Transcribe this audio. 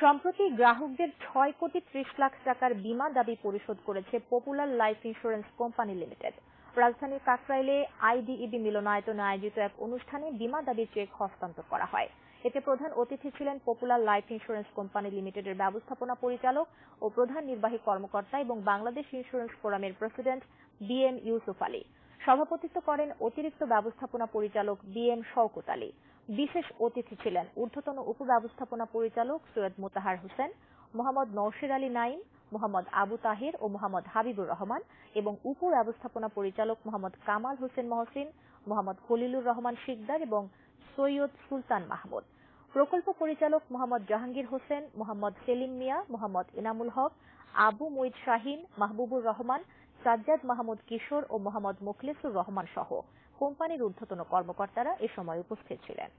সম্প্রতি গ্রাহকদের ছয় কোটি ত্রিশ লাখ টাকার বিমা দাবি পরিশোধ করেছে popular life insurance company limited রাজধানীর কাকরাইলে আইডিইবি মিলনায়তনে আয়োজিত এক অনুষ্ঠানে বিমা দাবি চেক হস্তান্তর করা হয়। এতে প্রধান অতিথি ছিলেন পপুলার লাইফ ইন্স্যুরেন্স কোম্পানি লিমিটেডের ব্যবস্থাপনা পরিচালক ও প্রধান নির্বাহী কর্মকর্তা এবং বাংলাদেশ ইন্স্যুরেন্স ফোরামের president B M Yusuf Ali. সভাপতিত্ব করেন অতিরিক্ত ব্যবস্থাপনা পরিচালক বি এম শওকত আলী। বিশেষ অতিথি ছিলেন ঊর্ধ্বতন উপব্যবস্থাপনা পরিচালক সৈয়দ মোতাহার হোসেন, মোহাম্মদ নওশির আলী নাইম মোহাম্মদ আবু তাহির ও মোহাম্মদ হাবিবুর রহমান এবং উপ ব্যবস্থাপনা পরিচালক মোহাম্মদ কামাল হোসেন মহসিন, মোহাম্মদ খলিলুর রহমান শিকদার এবং সৈয়দ সুলতান মাহমুদ। প্রকল্প পরিচালক মোহাম্মদ জাহাঙ্গীর হোসেন, মোহাম্মদ সেলিম মিয়া, মোহাম্মদ ইনামুল হক, আবু মুইদ শাহিন, মাহবুবুর রহমান সাজ্জাদ মাহমুদ কিশোর ও মোহাম্মদ মুখলিসুর রহমান সহ। কোম্পানির ঊর্ধ্বতন কর্মকর্তারা এ সময় উপস্থিত ছিলেন।